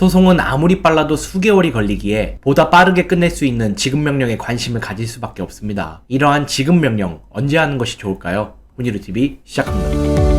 소송은 아무리 빨라도 수개월이 걸리기에 보다 빠르게 끝낼 수 있는 지급 명령에 관심을 가질 수밖에 없습니다. 이러한 지급 명령 언제 하는 것이 좋을까요? 훈이루 TV 시작합니다.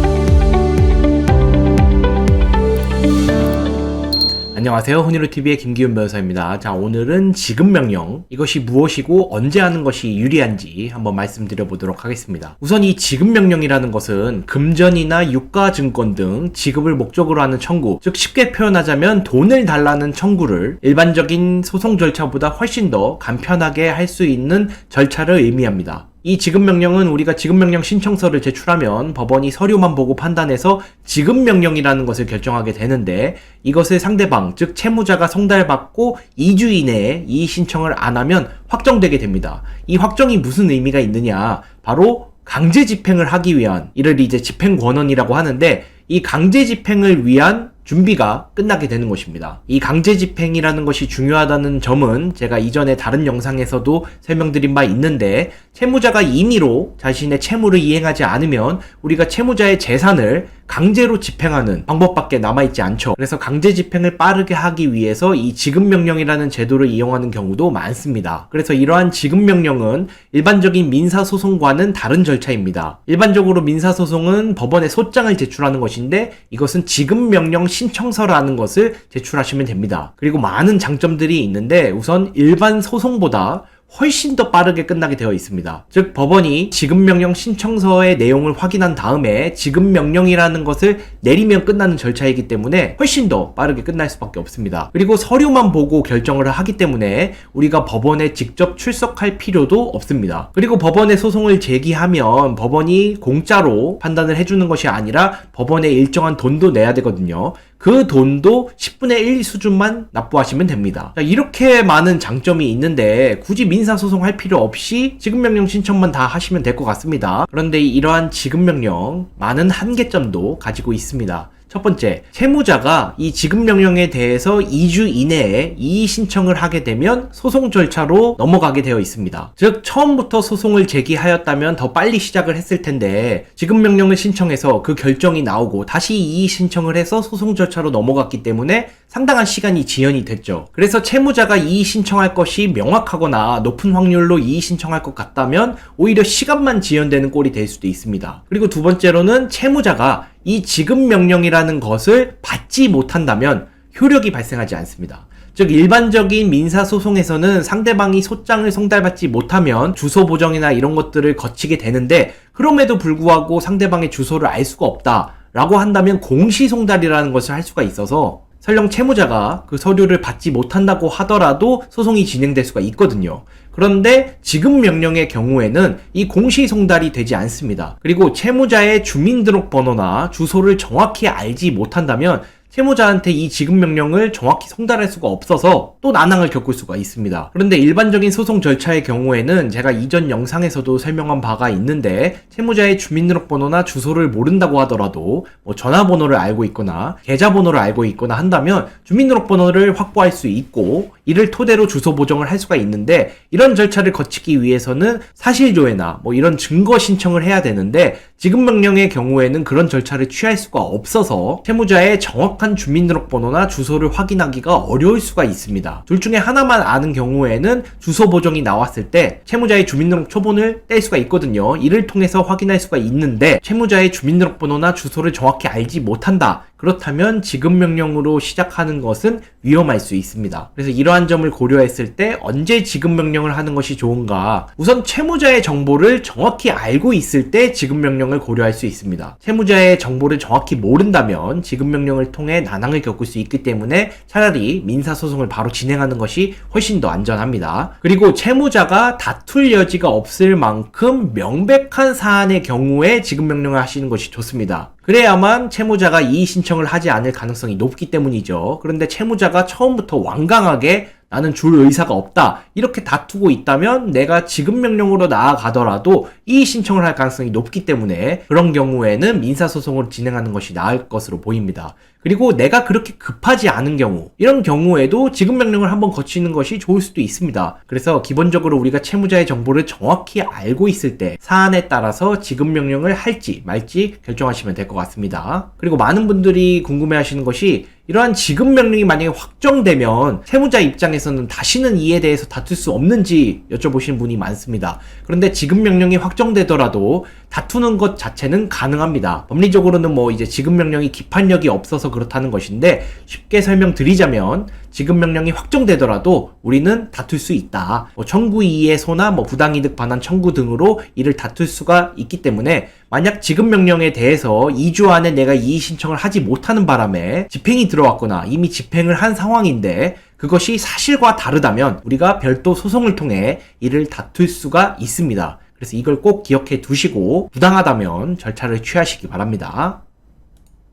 안녕하세요. 훈이루TV의 김기훈 변호사입니다. 자, 오늘은 지급 명령. 이것이 무엇이고 언제 하는 것이 유리한지 한번 말씀드려 보도록 하겠습니다. 우선 이 지급 명령이라는 것은 금전이나 유가 증권 등 지급을 목적으로 하는 청구, 즉 쉽게 표현하자면 돈을 달라는 청구를 일반적인 소송 절차보다 훨씬 더 간편하게 할 수 있는 절차를 의미합니다. 이 지급 명령은 우리가 지급 명령 신청서를 제출하면 법원이 서류만 보고 판단해서 지급 명령이라는 것을 결정하게 되는데 이것을 상대방, 즉 채무자가 송달받고 2주 이내에 이 신청을 안 하면 확정되게 됩니다. 이 확정이 무슨 의미가 있느냐? 바로 강제 집행을 하기 위한 이를 이제 집행 권한이라고 하는데 이 강제 집행을 위한 준비가 끝나게 되는 것입니다. 이 강제 집행이라는 것이 중요하다는 점은 제가 이전에 다른 영상에서도 설명드린 바 있는데 채무자가 임의로 자신의 채무를 이행하지 않으면 우리가 채무자의 재산을 강제로 집행하는 방법밖에 남아있지 않죠. 그래서 강제 집행을 빠르게 하기 위해서 이 지급 명령이라는 제도를 이용하는 경우도 많습니다. 그래서 이러한 지급 명령은 일반적인 민사 소송과는 다른 절차입니다. 일반적으로 민사 소송은 법원에 소장을 제출하는 것인데 이것은 지급 명령 신청서라는 것을 제출하시면 됩니다. 그리고 많은 장점들이 있는데 우선 일반 소송보다 훨씬 더 빠르게 끝나게 되어 있습니다. 즉 법원이 지급명령 신청서의 내용을 확인한 다음에 지급명령이라는 것을 내리면 끝나는 절차이기 때문에 훨씬 더 빠르게 끝날 수밖에 없습니다. 그리고 서류만 보고 결정을 하기 때문에 우리가 법원에 직접 출석할 필요도 없습니다. 그리고 법원에 소송을 제기하면 법원이 공짜로 판단을 해주는 것이 아니라 법원에 일정한 돈도 내야 되거든요. 그 돈도 10분의 1 수준만 납부하시면 됩니다. 자, 이렇게 많은 장점이 있는데 굳이 민사소송 할 필요 없이 지급명령 신청만 다 하시면 될 것 같습니다. 그런데 이러한 지급명령 많은 한계점도 가지고 있습니다. 첫 번째, 채무자가 이 지급 명령에 대해서 2주 이내에 이의 신청을 하게 되면 소송 절차로 넘어가게 되어 있습니다. 즉, 처음부터 소송을 제기하였다면 더 빨리 시작을 했을 텐데, 지급 명령을 신청해서 그 결정이 나오고 다시 이의 신청을 해서 소송 절차로 넘어갔기 때문에 상당한 시간이 지연이 됐죠. 그래서 채무자가 이의 신청할 것이 명확하거나 높은 확률로 이의 신청할 것 같다면 오히려 시간만 지연되는 꼴이 될 수도 있습니다. 그리고 두 번째로는 채무자가 이 지급 명령이라는 것을 받지 못한다면 효력이 발생하지 않습니다. 즉 일반적인 민사 소송에서는 상대방이 소장을 송달받지 못하면 주소 보정이나 이런 것들을 거치게 되는데 그럼에도 불구하고 상대방의 주소를 알 수가 없다 라고 한다면 공시 송달이라는 것을 할 수가 있어서 설령 채무자가 그 서류를 받지 못한다고 하더라도 소송이 진행될 수가 있거든요. 그런데 지급 명령의 경우에는 이 공시 송달이 되지 않습니다. 그리고 채무자의 주민등록번호나 주소를 정확히 알지 못한다면 채무자한테 이 지급 명령을 정확히 송달할 수가 없어서 또 난항을 겪을 수가 있습니다. 그런데 일반적인 소송 절차의 경우에는 제가 이전 영상에서도 설명한 바가 있는데 채무자의 주민등록번호나 주소를 모른다고 하더라도 뭐 전화번호를 알고 있거나 계좌번호를 알고 있거나 한다면 주민등록번호를 확보할 수 있고 이를 토대로 주소 보정을 할 수가 있는데 이런 절차를 거치기 위해서는 사실조회나 뭐 이런 증거 신청을 해야 되는데 지급 명령의 경우에는 그런 절차를 취할 수가 없어서 채무자의 정확한 주민등록번호나 주소를 확인하기가 어려울 수가 있습니다. 둘 중에 하나만 아는 경우에는 주소 보정이 나왔을 때 채무자의 주민등록 초본을 뗄 수가 있거든요. 이를 통해서 확인할 수가 있는데 채무자의 주민등록번호나 주소를 정확히 알지 못한다. 그렇다면 지급 명령으로 시작하는 것은 위험할 수 있습니다. 그래서 이러한 점을 고려했을 때 언제 지급 명령을 하는 것이 좋은가? 우선 채무자의 정보를 정확히 알고 있을 때 지급 명령을 고려할 수 있습니다. 채무자의 정보를 정확히 모른다면 지급 명령을 통해 난항을 겪을 수 있기 때문에 차라리 민사 소송을 바로 진행하는 것이 훨씬 더 안전합니다. 그리고 채무자가 다툴 여지가 없을 만큼 명백한 사안의 경우에 지급 명령을 하시는 것이 좋습니다. 그래야만 채무자가 이의 신청을 하지 않을 가능성이 높기 때문이죠. 그런데 채무자가 처음부터 완강하게 나는 줄 의사가 없다. 이렇게 다투고 있다면 내가 지급 명령으로 나아가더라도 이의 신청을 할 가능성이 높기 때문에 그런 경우에는 민사소송으로 진행하는 것이 나을 것으로 보입니다. 그리고 내가 그렇게 급하지 않은 경우, 이런 경우에도 지급 명령을 한번 거치는 것이 좋을 수도 있습니다. 그래서 기본적으로 우리가 채무자의 정보를 정확히 알고 있을 때 사안에 따라서 지급 명령을 할지 말지 결정하시면 될 것 같습니다. 그리고 많은 분들이 궁금해 하시는 것이 이러한 지급 명령이 만약에 확정되면 채무자 입장에서는 다시는 이에 대해서 다툴 수 없는지 여쭤보시는 분이 많습니다. 그런데 지급 명령이 확정되더라도 다투는 것 자체는 가능합니다. 법리적으로는 뭐 이제 지급 명령이 기판력이 없어서 그렇다는 것인데 쉽게 설명드리자면 지급 명령이 확정되더라도 우리는 다툴 수 있다. 뭐 청구 이해소나 뭐 부당이득 반환 청구 등으로 이를 다툴 수가 있기 때문에 만약 지급 명령에 대해서 2주 안에 내가 이의 신청을 하지 못하는 바람에 집행이 들어왔거나 이미 집행을 한 상황인데 그것이 사실과 다르다면 우리가 별도 소송을 통해 이를 다툴 수가 있습니다. 그래서 이걸 꼭 기억해 두시고 부당하다면 절차를 취하시기 바랍니다.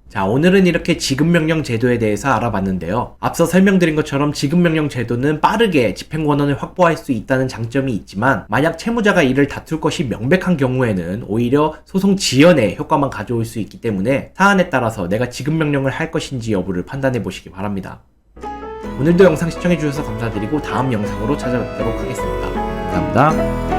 자, 오늘은 이렇게 지급명령 제도에 대해서 알아봤는데요. 앞서 설명드린 것처럼 지급명령 제도는 빠르게 집행권한을 확보할 수 있다는 장점이 있지만, 만약 채무자가 이를 다툴 것이 명백한 경우에는 오히려 소송 지연에 효과만 가져올 수 있기 때문에 사안에 따라서 내가 지급명령을 할 것인지 여부를 판단해 보시기 바랍니다. 오늘도 영상 시청해주셔서 감사드리고 다음 영상으로 찾아뵙도록 하겠습니다. 감사합니다.